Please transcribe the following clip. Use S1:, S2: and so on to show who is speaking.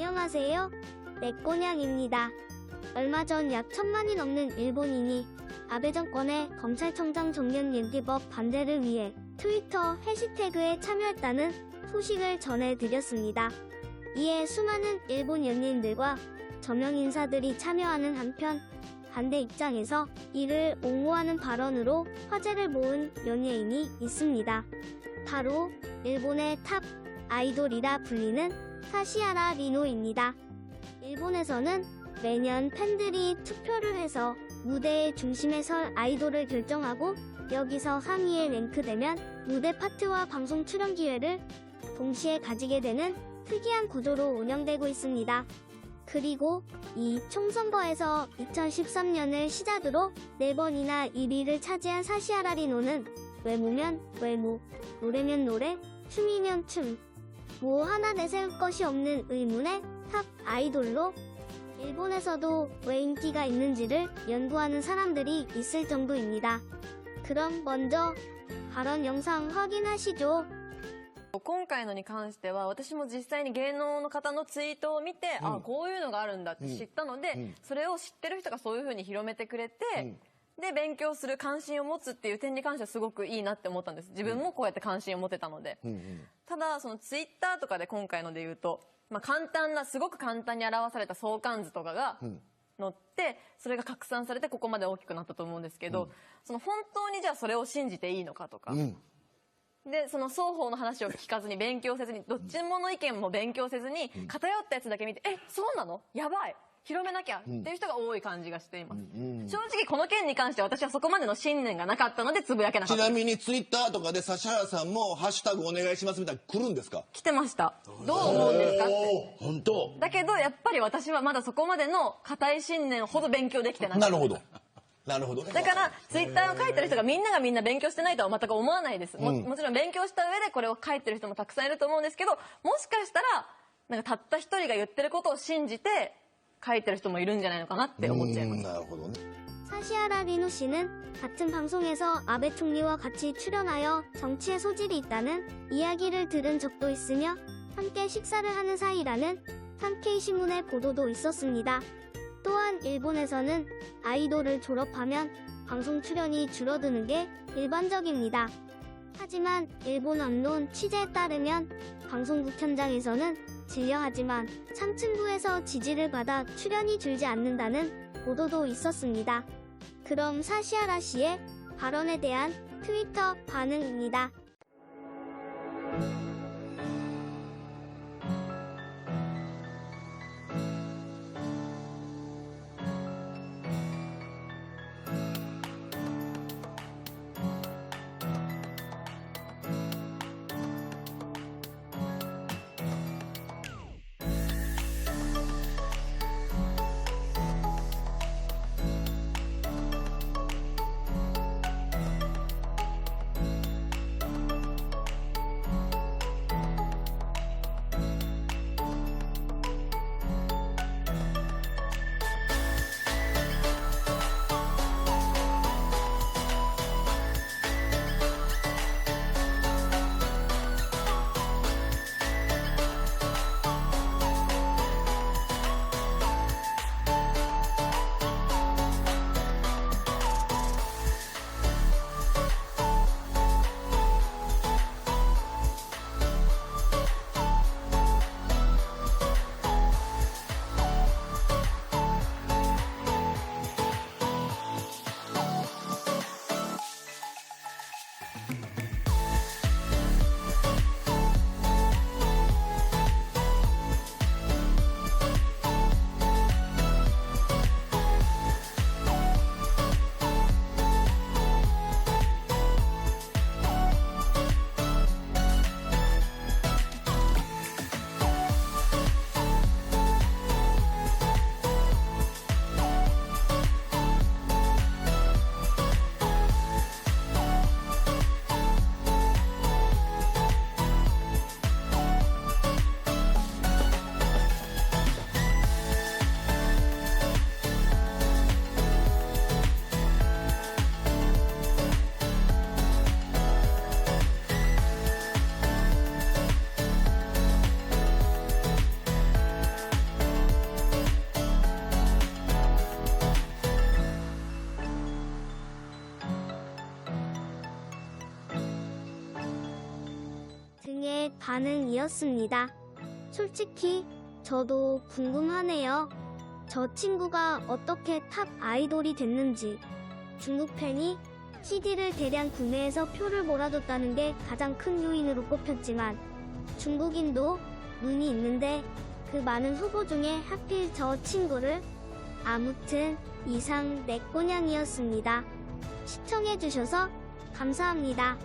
S1: 안녕하세요. 내꼬냥입니다. 얼마 전 약 천만이 넘는 일본인이 아베 정권의 검찰총장 정년 연기법 반대를 위해 트위터 해시태그에 참여했다는 소식을 전해드렸습니다. 이에 수많은 일본 연예인들과 저명 인사들이 참여하는 한편 반대 입장에서 이를 옹호하는 발언으로 화제를 모은 연예인이 있습니다. 바로 일본의 탑 아이돌이라 불리는 사시아라 리노입니다. 일본에서는 매년 팬들이 투표를 해서 무대의 중심에 설 아이돌을 결정하고 여기서 상위에 랭크되면 무대 파트와 방송 출연 기회를 동시에 가지게 되는 특이한 구조로 운영되고 있습니다. 그리고 이 총선거에서 2013년을 시작으로 4번이나 1위를 차지한 사시아라 리노는 외모면 외모, 노래면 노래, 춤이면 춤, 뭐 하나 내세울 것이 없는 의문의 탑 아이돌로 일본에서도 왜 인기가 있는지를 연구하는 사람들이 있을 정도입니다. 그럼 먼저 발언 영상 확인하시죠.
S2: 今回のに関しては私も実際に芸能の方のツイートを見て、あこういうのがあるんだって知ったので、
S3: うん
S2: それを知ってる人がそういうふうに広めてくれて、 で勉強する関心を持つっていう点に関してはすごくいいなって思ったんです。自分もこうやって関心を持てたので、
S3: うん。うん
S2: ただそのツイッターとかで今回ので言うと、まあ、簡単なすごく簡単に表された相関図とかが
S3: ん。
S2: 載ってそれが拡散されてここまで大きくなったと思うんですけど、その本当にじゃあそれを信じていいのかとか、
S3: うん。
S2: でその双方の話を聞かずに勉強せずにどっちもの意見も勉強せずに偏ったやつだけ見て「えそうなの？やばい広めなきゃ」っていう人が多い感じがしています、正直この件に関して私はそこまでの信念がなかったのでつぶやけなか
S3: ち
S2: った。
S3: なみにツイッターとかで指原さんも「ハッシュタグお願いします」みたいなの来るんですか？
S2: 来てました。どう思うんですか？って
S3: 本当。
S2: だけどやっぱり私はまだそこまでの固い信念ほど勉強できてなかった
S3: なるほど。なるほどね。
S2: だからツイッターを書いてる人がみんながみんな勉強してないとは全く思わないです。ももちろん勉強した上でこれを書いてる人もたくさんいると思うんですけどもしかしたらなんかたった一人が言ってることを信じて書いてる人もいるんじゃないのかなって思っちゃいます
S3: うんなるほどね
S1: 사시아라 리노 씨는 같은 방송에서 아베 총리와 같이 출연하여 정치에 소질이 있다는 이야기를 들은 적도 있으며 함께 식사를 하는 사이라는 한케이 신문의 보도도 있었습니다. 또한 일본에서는 아이돌을 졸업하면 방송 출연이 줄어드는 게 일반적입니다. 하지만 일본 언론 취재에 따르면 방송국 현장에서는 진려하지만 상층부에서 지지를 받아 출연이 줄지 않는다는 보도도 있었습니다. 그럼 사시아라 씨의 발언에 대한 트위터 반응입니다. 이상의 반응이었습니다. 솔직히 저도 궁금하네요. 저 친구가 어떻게 탑 아이돌이 됐는지. 중국 팬이 CD를 대량 구매해서 표를 몰아줬다는 게 가장 큰 요인으로 꼽혔지만 중국인도 눈이 있는데 그 많은 후보 중에 하필 저 친구를 아무튼 이상 내꼬냥이었습니다. 시청해주셔서 감사합니다.